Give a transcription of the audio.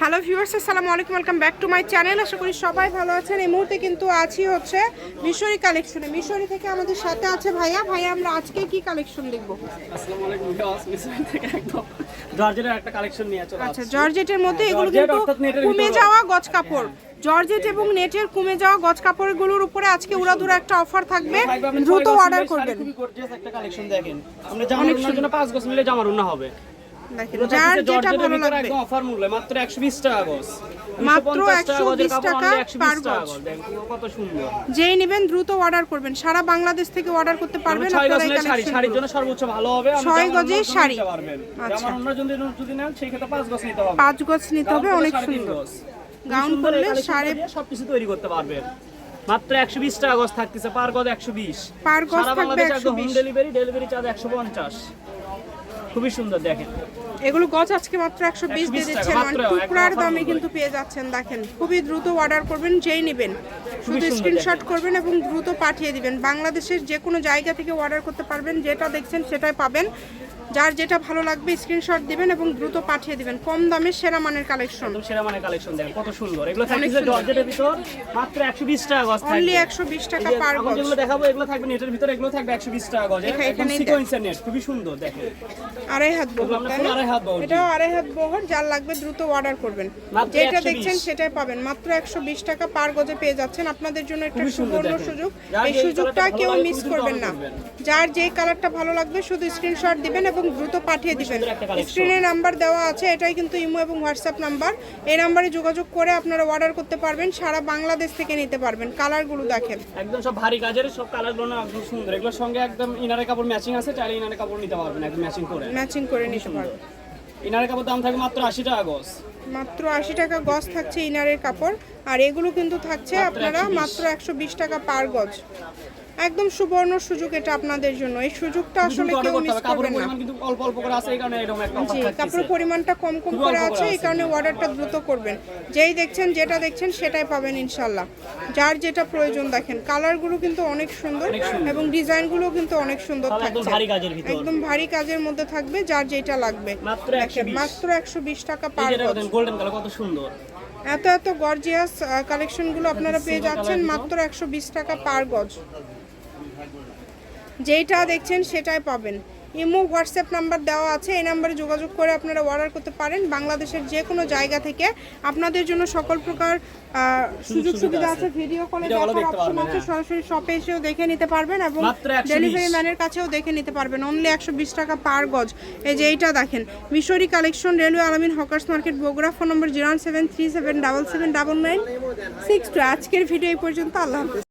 Hello viewers আসসালামু আলাইকুম welcome back to my channel. আশা করি সবাই ভালো আছেন। এই মুহূর্তে কিন্তু আছি হচ্ছে মিশরি কালেকশনে। মিশরি থেকে আমাদের সাথে আছে ভাইয়া। ভাইয়া আমরা আজকে কি কালেকশন দেখব? আসসালামু আলাইকুম ভিউয়ার্স মিসরি থেকে একদম জর্জেটের একটা কালেকশন নিয়ে চলে আচ্ছা জর্জেটের মধ্যে এগুলো কিন্তু কমে যাওয়া গজ কাপড়। জর্জেট এবং নেটের কমে যাওয়া গজ কাপড়গুলোর উপরে আজকে উড়াধুরা একটা অফার থাকবে। দ্রুত অর্ডার করবেন। খুবই gorgeous একটা কালেকশন দেখেন। আমরা জামার জন্য পাঁচ গজ মিলে জামার উন্না হবে। যার যেটা ভালো লাগবে। অফার মূল্য মাত্র 120 টাকা গজ। মাত্র 120 টাকা পার গজ। গজ। দেখেন পুরো কত সুন্দর। যেই নেবেন দ্রুত অর্ডার করবেন। সারা বাংলাদেশ থেকে অর্ডার করতে পারবেন আপনারা এই শাড়ি শাড়ির জন্য সর্বোচ্চ ভালো হবে আপনি ছয় গজের শাড়ি। আচ্ছা। জামার উন্নার যদি নেন সেই ক্ষেত্রে পাঁচ গজ নিতে হবে। পাঁচ গজ নিতে হবে অনেক সুন্দর। গাউন করলে সাড়ে সবকিছু তৈরি করতে পারবেন। মাত্র 120 টাকা গজ থাকতেছে পার গজ 120 পার গজ থাকবে বাংলাদেশে একদম 120 ডেলিভারি ডেলিভারি চার্জ 150 খুবই সুন্দর দেখেন। এগুলো গজ আজকে মাত্র একশো বিশ দিয়ে 120 দিচ্ছেন মানে টুকরার দামে কিন্তু পেয়ে যাচ্ছেন দেখেন। খুবই দ্রুত অর্ডার করবেন যেই নেবেন। শুধু স্ক্রিনশট করবেন এবং দ্রুত পাঠিয়ে দিবেন। বাংলাদেশের যে কোনো জায়গা থেকে অর্ডার করতে পারবেন যেটা দেখছেন সেটাই পাবেন। যার যেটা ভালো লাগবে স্ক্রিনশট দিবেন এবং দ্রুত পাঠিয়ে দিবেন। কম দামে সেরা মানের কালেকশন সেরা মানে কালেকশন দেখেন কত সুন্দর। এগুলো সুন্দর। জর্জেটের ভিতর মাত্র 120 টাকা গজ অনলি থাকবে একশো বিশ টাকা এই পার গজ। যেগুলো দেখাবো এগুলো থাকবে নেটের ভিতরে এগুলো থাকবে 120 টাকা গজ। এখা- একদম এখানেই সিকোয়েন্সের নেট খুবই সুন্দর দেখেন। আড়াই হাত বহর? আড়াই হাত বহর, জি। এটাও আড়াই হাত বহর যার লাগবে দ্রুত অর্ডার করবেন। যেটা দেখছেন সেটাই পাবেন। মাত্র একশো বিশ টাকা পার গজে পেয়ে যাচ্ছেন আপনাদের জন্য একটা সুবর্ণ সুযোগ। এই সুযোগটা কেউ মিস করবেন না। যার যেই কালারটা ভালো লাগবে শুধু স্ক্রিনশট দিবেন এবং দ্রুত পাঠিয়ে দিবেন। স্ক্রিনে নাম্বার দেওয়া আছে এটাই কিন্তু ইমো এবং হোয়াটসঅ্যাপ নাম্বার এই নাম্বারে যোগাযোগ করে আপনারা অর্ডার করতে পারবেন সারা বাংলাদেশ থেকে নিতে পারবেন। কালারগুলো দেখেন। একদম সব ভারী কাজের সব কালারগুলো না একদম সুন্দর। এগুলোর সঙ্গে একদম ইনারের কাপড় ম্যাচিং আছে চাইলে ইনারের কাপড় নিতে পারবেন একদম ম্যাচিং করে। ম্যাচিং করে নিতে পারবেন। ইনারের কাপড় দাম থাকবে মাত্র 80 টাকা গজ। মাত্র আশি টাকা গজ থাকছে ইনারের কাপড় আর এগুলো কিন্তু থাকছে আপনারা মাত্র একশো বিশ টাকা পার গজ। একদম সুবর্ণ সুযোগ এটা আপনাদের জন্য। এই সুযোগটা আসলে কেউ মিস করবেন না। কিন্তু অল্প অল্প করে আছে এই কারণে এরকম একটা জি কাপড়ের পরিমাণটা কম কম করে আছে এই কারণে অর্ডারটা দ্রুত করবেন। যেই দেখছেন যেটা দেখছেন সেটাই পাবেন ইনশাল্লাহ যার যেটা প্রয়োজন দেখেন কালারগুলো কিন্তু অনেক সুন্দর। এবং ডিজাইনগুলো কিন্তু অনেক সুন্দর থাকছে। ভারী কাজের ভিতর। একদম ভারী কাজের মধ্যে থাকবে যার যেটা লাগবে। মাত্র দেখেন 120 মাত্র একশো বিশ টাকা পার গোল্ডেন কালার কত সুন্দর। এত এত গর্জিয়াস কালেকশনগুলো আপনারা পেয়ে যাচ্ছেন মাত্র একশো বিশ টাকা পার গজ যেইটা দেখছেন সেটাই পাবেন। ইমো হোয়াটসঅ্যাপ নাম্বার দেওয়া আছে এই নাম্বারে যোগাযোগ করে আপনারা অর্ডার করতে পারেন। বাংলাদেশের যে কোনো জায়গা থেকে আপনাদের জন্য সকল প্রকার সুযোগ সুবিধা আছে। ভিডিও কলে দেখার অপশন আছে হ্যাঁ। সরাসরি শপে এসেও দেখে নিতে পারবেন এবং ডেলিভারি ম্যানের কাছেও দেখে নিতে পারবেন। অনলি একশো বিশ টাকা পার গজ। এই যে এইটা দেখেন মিশরি collection railway Al Amin hawkers market Bogura phone number zero seven three seven double seven double nine six two আজকের ভিডিও এই পর্যন্ত আল্লাহ হাফেজ।